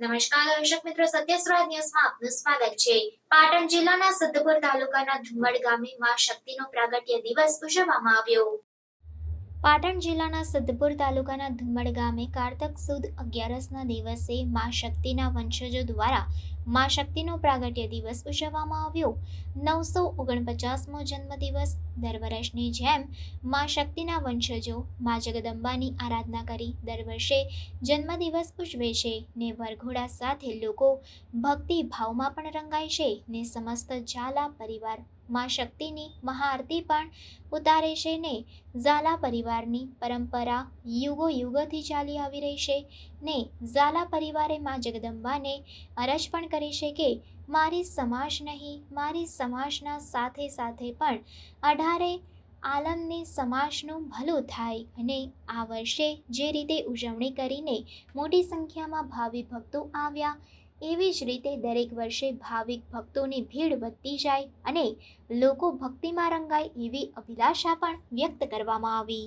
નમસ્કાર દર્શક મિત્રો સત્યસ્વરાજ ન્યૂઝમાં આપનું સ્વાગત છે. પાટણ જિલ્લાના સિદ્ધપુર તાલુકાના ધુમડ ગામે મા શક્તિનો પ્રાગટ્ય દિવસ ઉજવવામાં આવ્યો. પાટણ જિલ્લાના સિદ્ધપુર તાલુકાના ધુમડ ગામે કારતક સુદ અગિયારસના દિવસે મા શક્તિના વંશજો દ્વારા મા શક્તિનો પ્રાગટ્ય દિવસ ઉજવવામાં આવ્યો. નવસો ઓગણપચાસમો જન્મદિવસ દર વર્ષની જેમ મા શક્તિના વંશજો મા જગદંબાની આરાધના કરી દર વર્ષે જન્મદિવસ ઉજવે છે ને વરઘોડા સાથે લોકો ભક્તિ ભાવમાં પણ રંગાય છે ને સમસ્ત ઝાલા પરિવાર મા શક્તિની મહાઆરતી પણ ઉતારે છે ને ઝાલા પરિવારની પરંપરા યુગો યુગોથી ચાલી આવી રહી છે ને ઝાલા પરિવારે મા જગદંબાને અરજ પણ કરી છે કે મારી સમાજ નહીં, મારી સમાજના સાથે સાથે પણ અઢારે આલમની સમાજનું ભલું થાય અને આ વર્ષે જે રીતે ઉજવણી કરીને મોટી સંખ્યામાં ભાવિ ભક્તો આવ્યા, એવી જ રીતે દરેક વર્ષે ભાવિક ભક્તોની ભીડ વધતી જાય અને લોકો ભક્તિમાં રંગાય એવી અભિલાષા પણ વ્યક્ત કરવામાં આવી.